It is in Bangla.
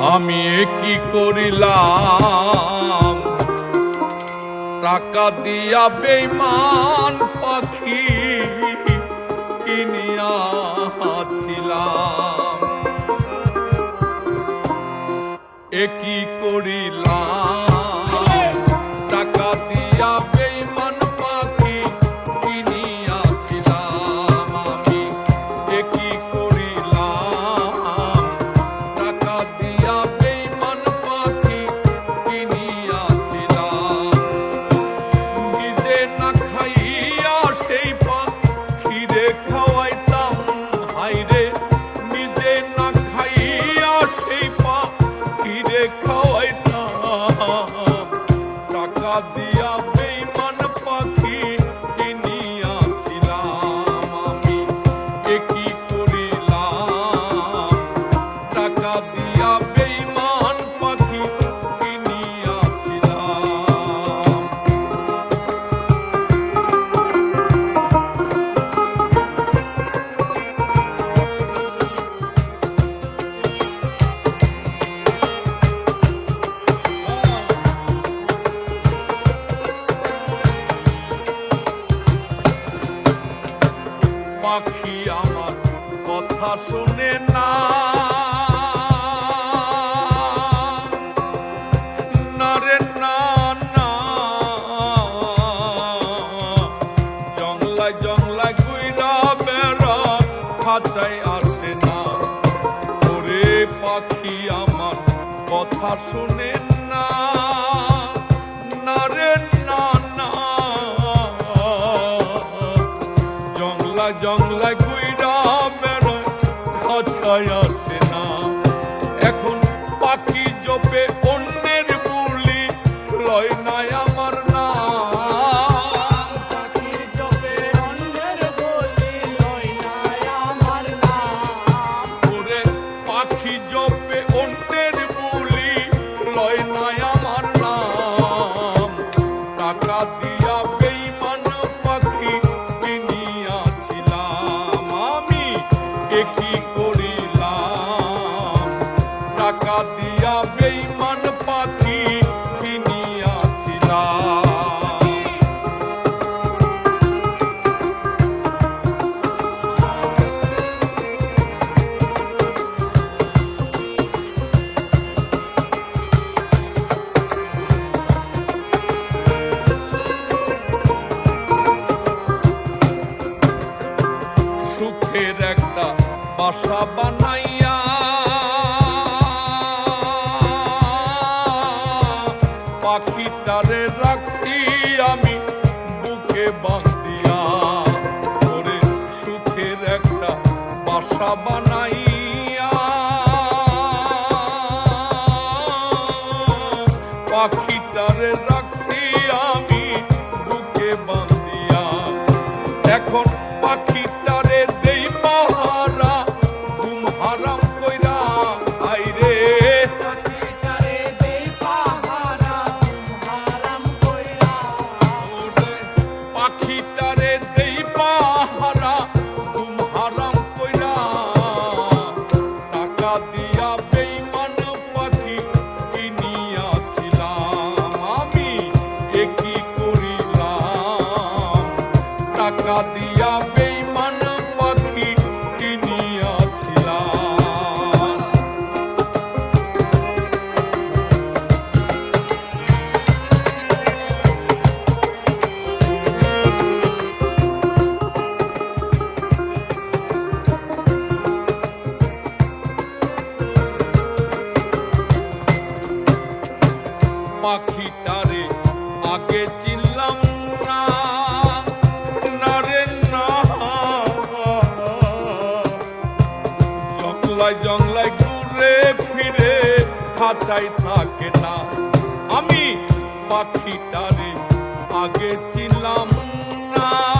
আমি কি করিলাম? টাকা দিয়া বেমান পাখি কিনিয়াছিলাম এ কি করিলাম? খাঁচায় আসে না। ওরে পাখি আমার কথা শুনে না। নারে না না। জংলা জংলা গুইরা বেড়ায় খাঁচায় আসে Job pe on pe সুখের একটা বাসা বানা টাকা দিয়া পাখিটারে আগে চিনলাম না। জঙ্গলায় জঙ্গলায় ঘুরে ফিরে খাঁচাই থাকে না। আমি পাখিটারে আগে চিনলাম না।